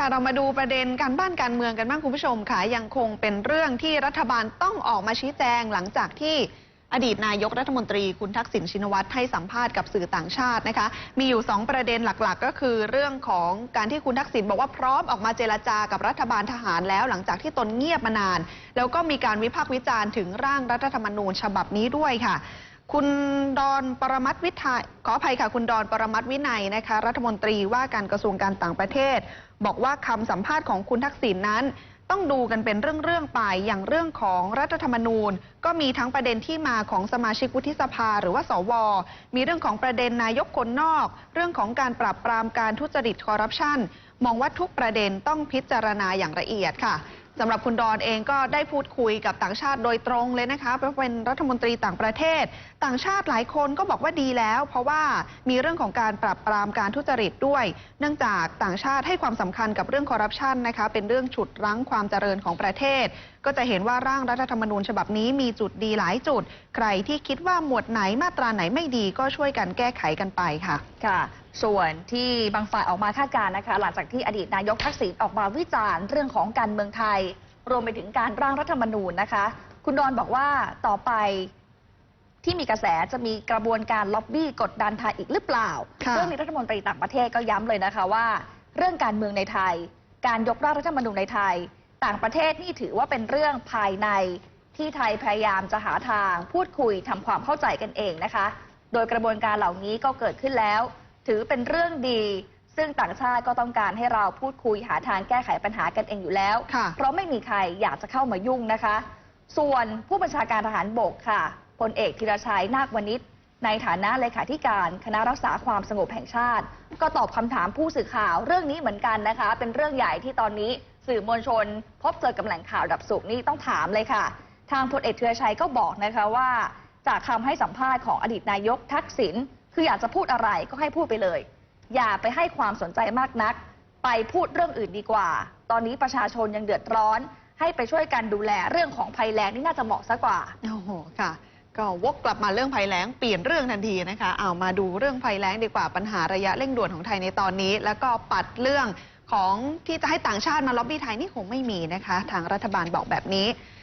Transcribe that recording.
ค่ะเรามาดูประเด็นการบ้านการเมืองกันบ้างคุณผู้ชมค่ะยังคงเป็นเรื่องที่รัฐบาลต้องออกมาชี้แจงหลังจากที่อดีตนายกรัฐมนตรีคุณทักษิณชินวัตรให้สัมภาษณ์กับสื่อต่างชาตินะคะ มีอยู่ 2 ประเด็นหลักๆ ก็คือเรื่องของการที่คุณทักษิณบอกว่าพร้อมออกมาเจรจากับรัฐบาลทหารแล้ว หลังจากที่ตนเงียบมานาน แล้วก็มีการวิพากษ์วิจารณ์ถึงร่างรัฐธรรมนูญฉบับนี้ด้วยค่ะ คุณดอนปรมัตวิทยขออภัยค่ะ คุณดอนปรมัตวินัยนะคะ รัฐมนตรีว่าการกระทรวงการต่างประเทศ บอกว่าคำสัมภาษณ์ของคุณทักษิณนั้น ต้องดูกันเป็นเรื่องๆไปอย่างเรื่องของรัฐธรรมนูญ ก็มีทั้งประเด็นที่มาของสมาชิกวุฒิสภาหรือว่าสว มีเรื่องของประเด็นนายกคนนอก เรื่องของการปราบปรามการทุจริตคอร์รัปชันมองว่าทุกประเด็นต้องพิจารณาอย่างละเอียดค่ะ สำหรับคุณดอนเองก็ได้พูดคุยกับต่างชาติโดยตรงเลยนะคะเพราะเป็นรัฐมนตรีต่างประเทศ ต่างชาติหลายคนก็บอกว่าดีแล้ว เพราะว่ามีเรื่องของการปรับปรามการทุจริตด้วย เนื่องจากต่างชาติให้ความสำคัญกับเรื่องคอร์รัปชันนะคะเป็นเรื่องฉุดรั้งความเจริญของประเทศ ก็จะเห็นว่าร่างรัฐธรรมนูญฉบับนี้มีจุดดีหลายจุด ใครที่คิดว่าหมวดไหนมาตราไหนไม่ดีก็ช่วยกันแก้ไขกันไปค่ะค่ะ ส่วนที่บางฝ่ายออกมาคาดการณ์นะคะ หลังจากที่อดีตนายกทักษิณออกมาวิจารณ์เรื่องของการเมืองไทย รวมไปถึงการร่างรัฐธรรมนูญนะคะ คุณดอนบอกว่าต่อไปที่มีกระแสจะมีกระบวนการล็อบบี้กดดันไทยอีกหรือเปล่าค่ะเรื่องนี้รัฐมนตรีต่างประเทศก็ย้ำเลยนะคะว่า เรื่องการเมืองในไทย การยกร่างรัฐธรรมนูญในไทย ต่างประเทศนี่ถือว่าเป็นเรื่องภายในที่ไทยพยายามจะหาทางพูดคุยทำความเข้าใจกันเองนะคะ โดยกระบวนการเหล่านี้ก็เกิดขึ้นแล้ว ถือเป็นเรื่องดี ซึ่งต่างชาติก็ต้องการให้เราพูดคุยหาทางแก้ไขปัญหากันเองอยู่แล้วค่ะเพราะไม่มีใครอยากจะเข้ามายุ่งนะคะ ส่วนผู้บัญชาการทหารบกค่ะพลเอกธีรชัยนาควณิช ในฐานะเลขาธิการคณะรักษาความสงบแห่งชาติ ก็ตอบคำถามผู้สื่อข่าวเรื่องนี้เหมือนกันนะคะ เป็นเรื่องใหญ่ที่ตอนนี้สื่อมวลชน พบเจอกับแหล่งข่าวดับสุขนี่ต้องถามเลยค่ะ ทางพลเอกธีรชัยก็บอกนะคะว่า จากคำให้สัมภาษณ์ของอดีตนายกทักษิณคืออยากจะพูดอะไรก็ให้พูดไปเลย อย่าไปให้ความสนใจมากนัก ไปพูดเรื่องอื่นดีกว่า ตอนนี้ประชาชนยังเดือดร้อน ให้ไปช่วยกันดูแลเรื่องของภัยแล้งนี่น่าจะเหมาะซะกว่าโอ้โหค่ะ ก็วกกลับมาเรื่องภัยแล้งเปลี่ยนเรื่องทันทีนะคะเอามาดูเรื่องภัยแล้งดีกว่าปัญหาระยะเร่งด่วนของไทยในตอนนี้ แล้วก็ปัดเรื่องของที่จะให้ต่างชาติมาล็อบบี้ไทยนี่คงไม่มีนะคะ ทางรัฐบาลบอกแบบนี้